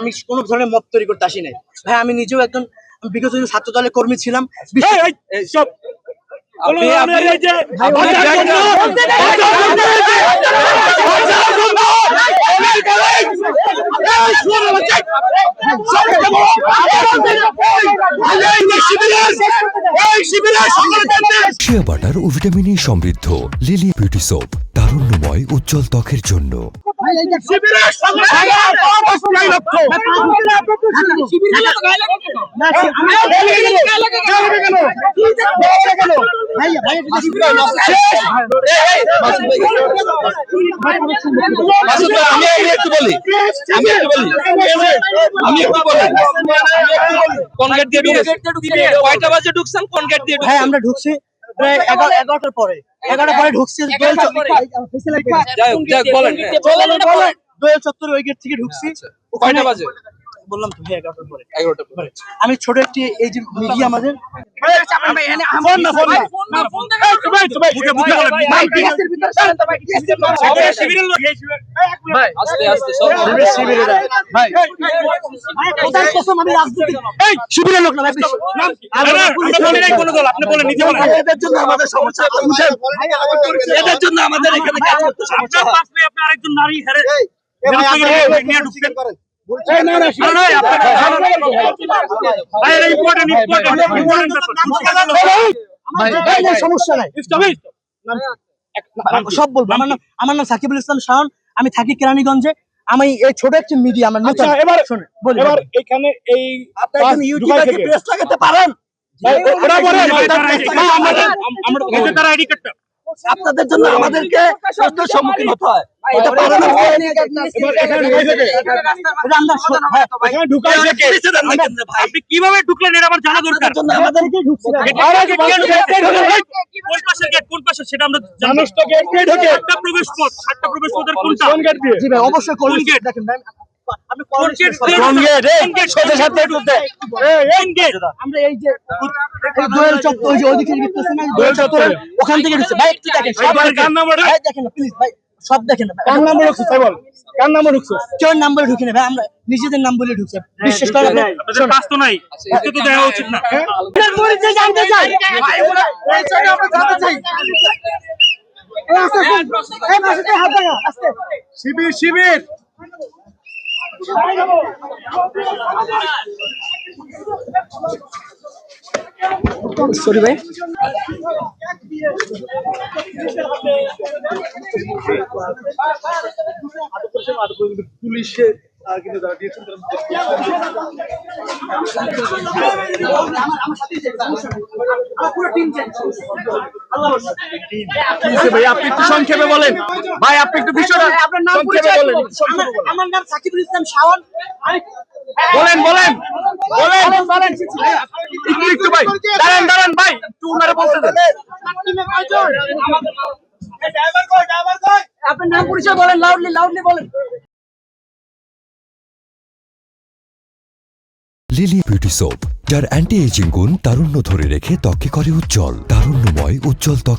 আমি কোনো ধরনের মত তৈরি করতে আসি নাই ভাই আমি নিজেও একজন বিগত ছাত্র দলের কর্মী ছিলাম সব। শিয়া বাটার ও ভিটামিন সমৃদ্ধ লিলি বিউটি সোপ তারুণ্যময় উজ্জ্বল ত্বকের জন্য আমি একটু বলি আমি একটু বলি আমি একটু বলি কোন গেট দিয়ে ঢুকেছেন কয়টা বাজে ঢুকছেন কোন গেট দিয়ে ভাই আমরা ঢুকছি প্রায় এগারোটার পরে। এগারোটার পরে ঢুকছি দোয়েল চত্বরে। ওই গেট থেকে ঢুকছি। ওখানে- কয়টা বাজে? বললাম তো এগারোটার পরে। এগারোটা পরে। আমি ছোট একটি এই যে মিডিয়া আমাদের শিবিরের লোক না ভাই, বিশ্ব- ভাই, এদের জন্য আমাদের সমস্যা এদের জন্য আমাদের এখানে কাজ করতে সমস্যা হয়। ভাই, ভাই, সমস্যা নাই। সব বলব। আমার নাম আমার নাম সাকিবুল ইসলাম শাহন। আমি থাকি কেরানীগঞ্জে। আমি এই ছোট একটি মিডিয়া আমার আচ্ছা, এবার- শোনেন, বলি এবার এখানে এই আপনারা একজন ইউটিউবে কি? প্রেস লাগাতে পারেন। ওরা আপনাদের জন্য আমাদেরকে সম্মুখীন হতে হয়। এটা কীভাবে ঢুকলেন এটা আমার জানা দরকার? আমাদেরকে গেটে। কোন পাশের গেট কোন পাশে সেটা আমরা জানি। তো গেট ঢোকে। সাতটা প্রবেশ পথ সাতটা প্রবেশ পথের কোনটা? কোন গেট দিয়ে? জি ভাই অবশ্যই কোন gate? দেখেন ভাই আমি কোন কোন গেট? কোন গেট? এই সোজা সাথে ঢুকতে এই এই। গেট? আমরা এই যে দোয়েল চত্বর ওই যে ওইদিকে গেটেছে না দোয়েল চত্বর। ওখান থেকে ঢুকছে। ভাই একটু দেখেন। নাম্বার? ভাই দেখেন প্লিজ ভাই। সব দেখেন না কার নাম্বার ঢুকছে? তাই বল। কার নাম্বার ঢুকছে? কেউ নাম্বার ঢুকে না ভাই আমরা নিজেদের নাম বলে ঢুকছে। বিশ্বাস করেন আপনাদের কাজ তো নাই। এতে তো দেওয়া উচিত না। এটার পরিচয় জানতে চাই ছবি আমরা জানতে চাই। এই আস্তে আস্তে, এই সরি ভাই। পুলিশে কিন্তু যারা দিয়েছেন ভাই? আপনি একটু সংক্ষেপে বলেন। ভাই আপনি একটু আপনার নাম সংক্ষেপে বলেন। আমার- আমার নাম সাকিবুল ইসলাম শাওন। আমি- বলেন। বলেন। বলেন একটু একটু ভাই। দাঁড়ান দাঁড়ান ভাই। একটু উনারে বলতে দেন। আপনার নাম পরিচয় বলেন লাউডলি লাউডলি বলেন। লিলি বিউটি সোপ যার অ্যান্টি এজিং গুণ তারুণ্য ধরে রেখে ত্বকে করে উজ্জ্বল তারুণ্যময় উজ্জ্বল ত্বক